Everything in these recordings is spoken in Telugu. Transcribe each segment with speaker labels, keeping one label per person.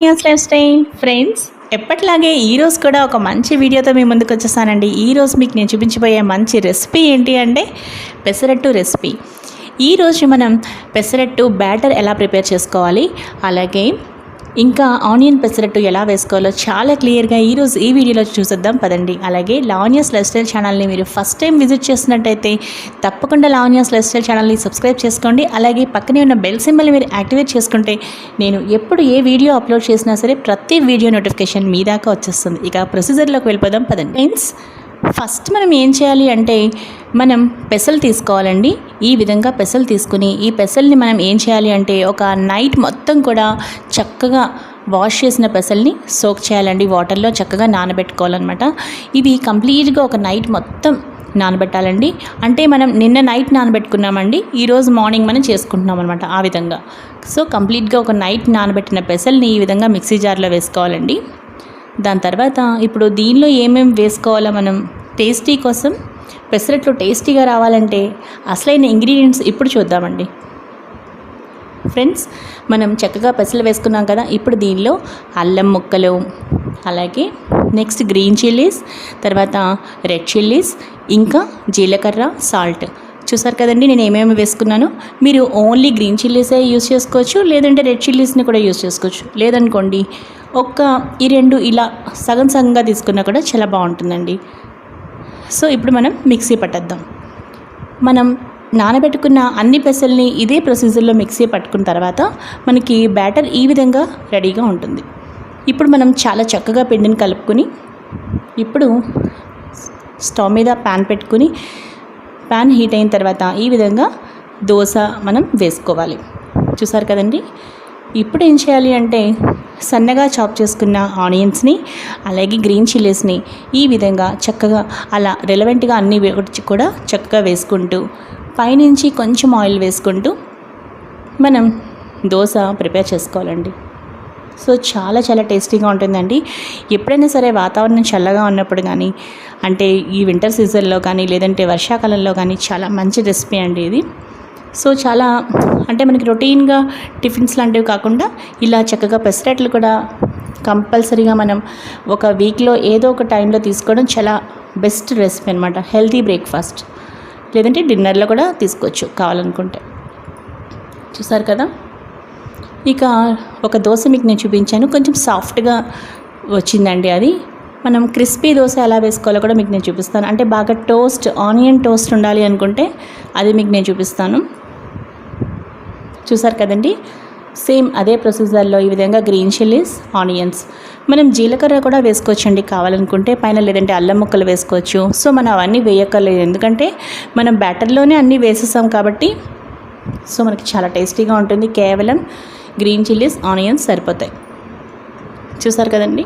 Speaker 1: లైఫ్ స్టైల్ ఫ్రెండ్స్ ఎప్పట్లాగే ఈరోజు కూడా ఒక మంచి వీడియోతో మీ ముందుకు వచ్చేసానండి. ఈరోజు మీకు నేను చూపించబోయే మంచి రెసిపీ ఏంటి అంటే పెసరట్టు రెసిపీ. ఈరోజు మనం పెసరట్టు బ్యాటర్ ఎలా ప్రిపేర్ చేసుకోవాలి అలాగే ఇంకా ఆనియన్ పెసరట్టు ఎలా వేసుకోవాలో చాలా క్లియర్గా ఈరోజు ఈ వీడియోలో చూసేద్దాం. పదండి. అలాగే లావన్యాస్ లైఫ్ స్టైల్ ఛానల్ని మీరు ఫస్ట్ టైం విజిట్ చేసినట్టయితే తప్పకుండా లావన్యాస్ లైఫ్ స్టైల్ ఛానల్ని సబ్స్క్రైబ్ చేసుకోండి. అలాగే పక్కనే ఉన్న బెల్ సింబల్ని మీరు యాక్టివేట్ చేసుకుంటే నేను ఎప్పుడు ఏ వీడియో అప్లోడ్ చేసినా సరే ప్రతి వీడియో నోటిఫికేషన్ మీ దాకా వచ్చేస్తుంది. ఇక ప్రొసీజర్లోకి వెళ్ళిపోదాం. పదండి. ఫ్రెండ్స్ ఫస్ట్ మనం ఏం చేయాలి అంటే మనం పెసలు తీసుకోవాలండి. ఈ విధంగా పెసలు తీసుకుని ఈ పెసల్ని మనం ఏం చేయాలి అంటే ఒక నైట్ మొత్తం కూడా చక్కగా వాష్ చేసిన పెసల్ని సోక్ చేయాలండి. వాటర్లో చక్కగా నానబెట్టుకోవాలన్నమాట. ఇవి కంప్లీట్గా ఒక నైట్ మొత్తం నానబెట్టాలండి. అంటే మనం నిన్న నైట్ నానబెట్టుకున్నామండి. ఈరోజు మార్నింగ్ మనం చేసుకుంటున్నాం అనమాట ఆ విధంగా. సో కంప్లీట్గా ఒక నైట్ నానబెట్టిన పెసల్ని ఈ విధంగా మిక్సీ జార్లో వేసుకోవాలండి. దాని తర్వాత ఇప్పుడు దీనిలో ఏమేమి వేసుకోవాలో మనం? టేస్టీ కోసం పెసరట్లు టేస్టీగా రావాలంటే అసలైన ఇంగ్రీడియంట్స్ ఇప్పుడు చూద్దామండి. ఫ్రెండ్స్ మనం చక్కగా పెసలు వేసుకున్నాం కదా ఇప్పుడు దీనిలో అల్లం ముక్కలు అలాగే నెక్స్ట్ గ్రీన్ చిల్లీస్ తర్వాత రెడ్ చిల్లీస్ ఇంకా జీలకర్ర సాల్ట్. చూసారు కదండి నేను ఏమేమి వేసుకున్నాను? మీరు ఓన్లీ గ్రీన్ చిల్లీసే యూస్ చేసుకోవచ్చు లేదంటే రెడ్ చిల్లీస్ని కూడా యూస్ చేసుకోవచ్చు. లేదనుకోండి ఒక్క ఈ రెండు ఇలా సగం సగంగా తీసుకున్నా కూడా చాలా బాగుంటుందండి. సో ఇప్పుడు మనం మిక్సీ పట్టేద్దాం. మనం నానబెట్టుకున్న అన్ని పెసల్ని ఇదే ప్రొసీజర్లో మిక్సీ పట్టుకున్న తర్వాత మనకి బ్యాటర్ ఈ విధంగా రెడీగా ఉంటుంది. ఇప్పుడు మనం చాలా చక్కగా పిండిని కలుపుకొని ఇప్పుడు స్టవ్ మీద ప్యాన్ పెట్టుకుని ప్యాన్ హీట్ అయిన తర్వాత ఈ విధంగా దోశ మనం వేసుకోవాలి. చూసారు కదండి? ఇప్పుడు ఏం చేయాలి అంటే సన్నగా చాప్ చేసుకున్న ఆనియన్స్ని అలాగే గ్రీన్ చిల్లీస్ని ఈ విధంగా చక్కగా అలా రెలవెంట్గా అన్ని కూడా చక్కగా వేసుకుంటూ పైనుంచి కొంచెం ఆయిల్ వేసుకుంటూ మనం దోశ ప్రిపేర్ చేసుకోవాలండి. సో చాలా చాలా టేస్టీగా ఉంటుందండి. ఎప్పుడైనా సరే వాతావరణం చల్లగా ఉన్నప్పుడు కానీ అంటే ఈ వింటర్ సీజన్లో కానీ లేదంటే వర్షాకాలంలో కానీ చాలా మంచి రెసిపీ అండి ఇది. సో చాలా అంటే మనకి రొటీన్గా టిఫిన్స్ లాంటివి కాకుండా ఇలా చక్కగా పెసరట్లు కూడా కంపల్సరీగా మనం ఒక వీక్లో ఏదో ఒక టైంలో తీసుకోవడం చాలా బెస్ట్ రెసిపీ అనమాట హెల్తీ బ్రేక్ఫాస్ట్. లేదంటే డిన్నర్లో కూడా తీసుకోవచ్చు కావాలనుకుంటే. చూసారు కదా? ఇక ఒక దోశ మీకు నేను చూపించాను. కొంచెం సాఫ్ట్గా వచ్చిందండి అది. మనం క్రిస్పీ దోశ ఎలా వేసుకోవాలో కూడా మీకు నేను చూపిస్తాను. అంటే బాగా టోస్ట్ ఆనియన్ టోస్ట్ ఉండాలి అనుకుంటే అది మీకు నేను చూపిస్తాను. చూసారు కదండి? సేమ్ అదే ప్రొసీజర్లో ఈ విధంగా గ్రీన్ చిల్లీస్ ఆనియన్స్. మనం జీలకర్ర కూడా వేసుకోవచ్చండి కావాలనుకుంటే. పైన లేదంటే అల్లం ముక్కలు వేసుకోవచ్చు. సో మనం అవన్నీ వేయక్కర్లేదు. ఎందుకంటే మనం బ్యాటర్లోనే అన్నీ వేసేసాం కాబట్టి సో మనకి చాలా టేస్టీగా ఉంటుంది. కేవలం గ్రీన్ చిల్లీస్ ఆనియన్స్ సరిపోతాయి. చూసారు కదండి?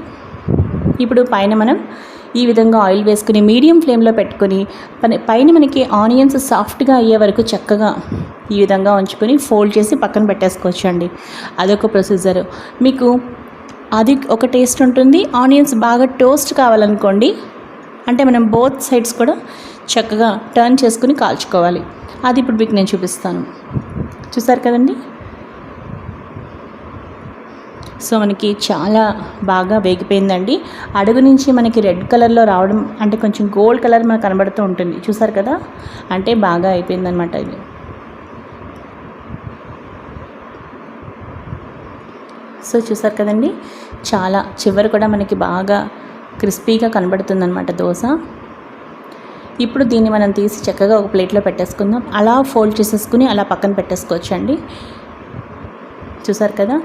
Speaker 1: ఇప్పుడు పైన మనం ఈ విధంగా ఆయిల్ వేసుకుని మీడియం ఫ్లేమ్లో పెట్టుకొని పైన మనకి ఆనియన్స్ సాఫ్ట్గా అయ్యే వరకు చక్కగా ఈ విధంగా ఉంచుకొని ఫోల్డ్ చేసి పక్కన పెట్టేసుకోవచ్చు అండి అదొక ప్రొసీజర్ మీకు అది ఒక టేస్ట్ ఉంటుంది. ఆనియన్స్ బాగా టోస్ట్ కావాలనుకోండి అంటే మనం బోత్ సైడ్స్ కూడా చక్కగా టర్న్ చేసుకుని కాల్చుకోవాలి. అది ఇప్పుడు మీకు నేను చూపిస్తాను. చూసారు కదండి? సో మనకి చాలా బాగా వేగిపోయిందండి. అడుగు నుంచి మనకి రెడ్ కలర్లో రావడం అంటే కొంచెం గోల్డ్ కలర్ మనకు కనబడుతూ ఉంటుంది. చూసారు కదా? అంటే బాగా అయిపోయిందనమాట ఇది. సో చూసారు కదండి? చాలా చివరి కూడా మనకి బాగా క్రిస్పీగా కనబడుతుందన్నమాట దోశ. ఇప్పుడు దీన్ని మనం తీసి చక్కగా ఒక ప్లేట్లో పెట్టేసుకుందాం. అలా ఫోల్డ్ చేసేసుకుని అలా పక్కన పెట్టేసుకోవచ్చు అండి చూసారు కదా?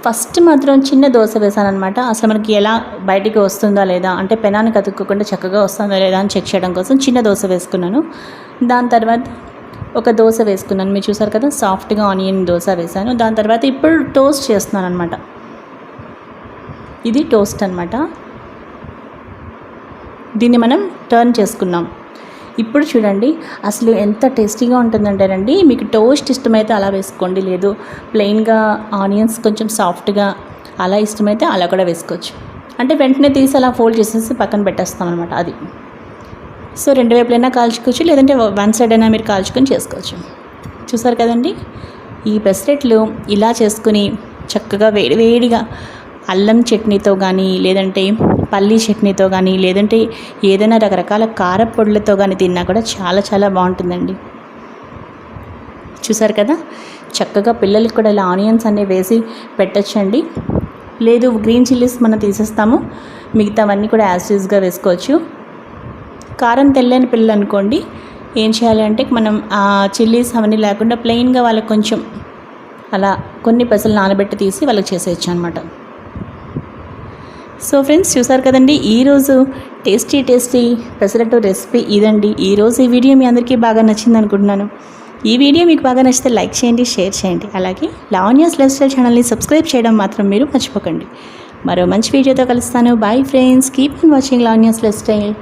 Speaker 1: ఫస్ట్ మాత్రం చిన్న దోశ వేసాను అనమాట అసలు మనకి ఎలా బయటికి వస్తుందా లేదా? అంటే పెనానికి అతుక్కోకుండా చక్కగా వస్తుందా లేదా అని చెక్ చేయడం కోసం చిన్న దోశ వేసుకున్నాను. దాని తర్వాత ఒక దోశ వేసుకున్నాను. మీరు చూసారు కదా? సాఫ్ట్గా ఆనియన్ దోశ వేసాను. దాని తర్వాత ఇప్పుడు టోస్ట్ చేస్తున్నాను అనమాట ఇది టోస్ట్ అనమాట దీన్ని మనం టర్న్ చేసుకున్నాం ఇప్పుడు చూడండి అసలు ఎంత టేస్టీగా ఉంటుందంటేనండి మీకు టోస్ట్ ఇష్టమైతే అలా వేసుకోండి లేదు ప్లెయిన్గా ఆనియన్స్ కొంచెం సాఫ్ట్గా అలా ఇష్టమైతే అలా కూడా వేసుకోవచ్చు. అంటే వెంటనే తీసి అలా ఫోల్డ్ చేసేసి పక్కన పెట్టేస్తాం అనమాట అది. సో రెండు వైపులైనా కాల్చుకోవచ్చు లేదంటే వన్ సైడ్ అయినా మీరు కాల్చుకొని చేసుకోవచ్చు. చూసారు కదండి? ఈ పెసరెట్లు ఇలా చేసుకుని చక్కగా వేడి వేడిగా అల్లం చట్నీతో కానీ లేదంటే పల్లీ చట్నీతో కానీ లేదంటే ఏదైనా రకరకాల కారపొడులతో కానీ తిన్నా కూడా చాలా చాలా బాగుంటుందండి. చూసారు కదా? చక్కగా పిల్లలకి కూడా ఇలా ఆనియన్స్ అనేవి వేసి పెట్టచ్చండి. లేదు గ్రీన్ చిల్లీస్ మనం తీసేస్తాము. మిగతావన్నీ కూడా యాసిడ్స్గా వేసుకోవచ్చు. కారం తెల్లని పిల్లలు అనుకోండి ఏం చేయాలి అంటే మనం ఆ చిల్లీస్ అవన్నీ లేకుండా ప్లెయిన్గా వాళ్ళకి కొంచెం అలా కొన్ని పెసలు నానబెట్టి తీసి వాళ్ళకి చేసేయచ్చు అనమాట సో ఫ్రెండ్స్ చూసారు కదండి ఈరోజు టేస్టీ టేస్టీ పెసరట్టు రెసిపీ ఇదండి. ఈరోజు ఈ వీడియో మీ అందరికీ బాగా నచ్చింది అనుకుంటున్నాను. ఈ వీడియో మీకు బాగా నచ్చితే లైక్ చేయండి షేర్ చేయండి. అలాగే లావణ్యాస్ లైఫ్ స్టైల్ ఛానల్ని సబ్స్క్రైబ్ చేయడం మాత్రం మీరు మర్చిపోకండి. మరో మంచి వీడియోతో కలుస్తాను. Bye friends. Keep on watching Lavanya's life style.